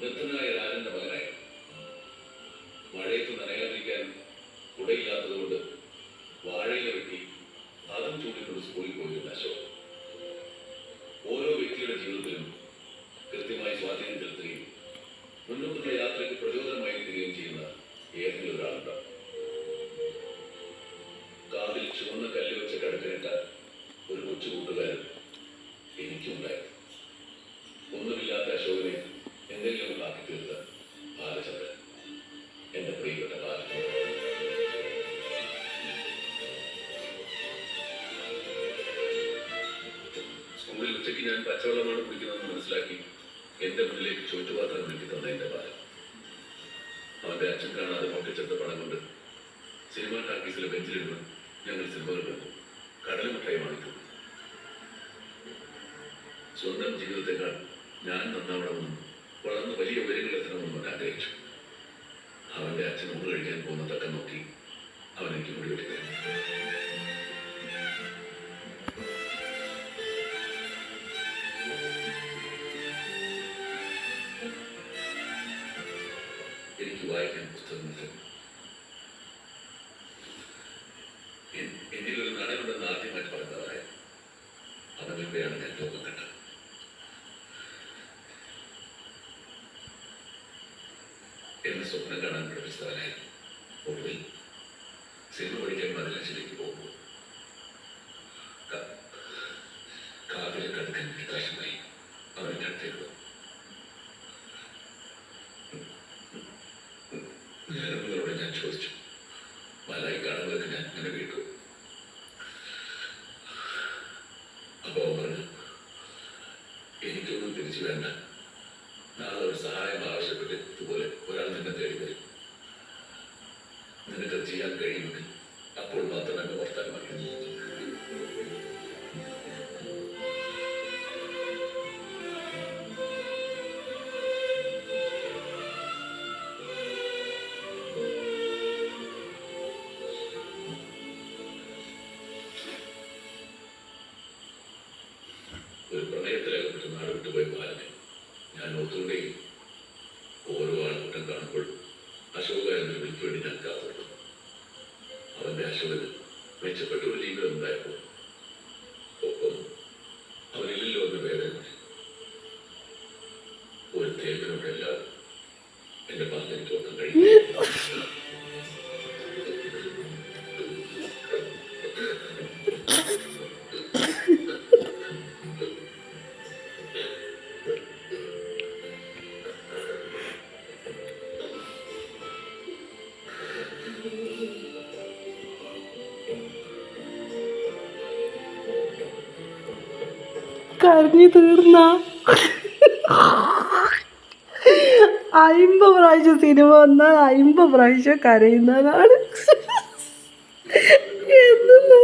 നിർത്തനായ രാജന്റെ മകനായിരുന്നു മഴയത്ത് നനയാതിരിക്കാൻ കുടയില്ലാത്തതുകൊണ്ട് വാഴയില വെട്ടി അതും ചൂടിക്കൊണ്ട് സ്കൂളിൽ പോയിരുന്നു അശോക് ഓരോ വ്യക്തിയുടെ ജീവിതത്തിലും കൃത്യമായി സ്വാധീനം ചെലുത്തുകയും മുന്നോട്ടുള്ള യാത്രയ്ക്ക് പ്രചോദനമായി തീരുകയും ചെയ്യുന്ന ഏതെങ്കിലും ഒരാളുണ്ടാവും കാതിൽ ചുവന്ന കല്ല് വെച്ച കടുക്കനിട്ട ഒരു കൊച്ചുകൂട്ടുകാരൻ എനിക്കുണ്ടായിരുന്നു. ഉച്ചയ്ക്ക് ഞാൻ പച്ചവെള്ളമാണ് കുടിക്കുന്നതെന്ന് മനസ്സിലാക്കി എന്റെ മുന്നിലേക്ക് ചോറ്റുപാത്രം നീട്ടി എന്റെ ബാലൻ. അവന്റെ അച്ഛൻ കാണാതെ പൊട്ടിച്ചെടുത്ത പണം കൊണ്ട് സിനിമാ ടാക്കീസിലെ ബെഞ്ചിലിരുന്ന് ഞങ്ങൾ സിനിമകൾ കണ്ടു. കടലമിഠായി വാങ്ങിക്കും സ്വന്തം ജീവിതത്തെക്കാൾ ഞാൻ നന്നാവണമെന്നും വളർന്ന് വലിയ ഉയരങ്ങളെത്തണമെന്നും അവൻ ആഗ്രഹിച്ചു. അവന്റെ അച്ഛൻ ഊണ് കഴിക്കാൻ പോകുന്ന തക്കം നോക്കി അവൻ എനിക്ക് മുടി വെട്ടി. എനിക്ക് വായിക്കാൻ പുസ്തകമില്ല എന്നിലൊരു നടനുണ്ടെന്ന് ആദ്യമായിട്ട് പറഞ്ഞതായ അവനിലൂടെയാണ് ഞാൻ ലോകം കണ്ടത് എന്നെ സ്വപ്നം കാണാൻ പഠിപ്പിച്ചവനായി ഒടുവിൽ സിനിമ പഠിക്കാൻ മതിലഞ്ചിലേക്ക് പോകുമ്പോൾ കാണുന്നതൊക്കെ വീട്. അപ്പോൾ അവൻ പറഞ്ഞു എനിക്കൊന്നും തിരിച്ചു വേണ്ട. നാളെ ഒരു സഹായം ആവശ്യപ്പെട്ട് ഇതുപോലെ ഒരാൾ നിന്നെ തേടി വരും. നിനക്കത് ചെയ്യാൻ കഴിയുമെങ്കിൽ ഞാൻ ഓർത്തുകൊണ്ടേയും ഓരോ ആൾക്കൂട്ടം കാണുമ്പോൾ അശോക എന്ന് വിളിച്ചു വേണ്ടി ഞാൻ കാത്തിരുന്നു അവന്റെ അശോകന് മെച്ചപ്പെട്ട ഒരു ജീവിതം ഉണ്ടായപ്പോൾ കരഞ്ഞു തീർന്ന. അയിമ്പ പ്രാവശ്യം സിനിമ വന്നാൽ അയിമ്പ പ്രാവശ്യം കരയുന്നതാണ് എന്നൊന്നും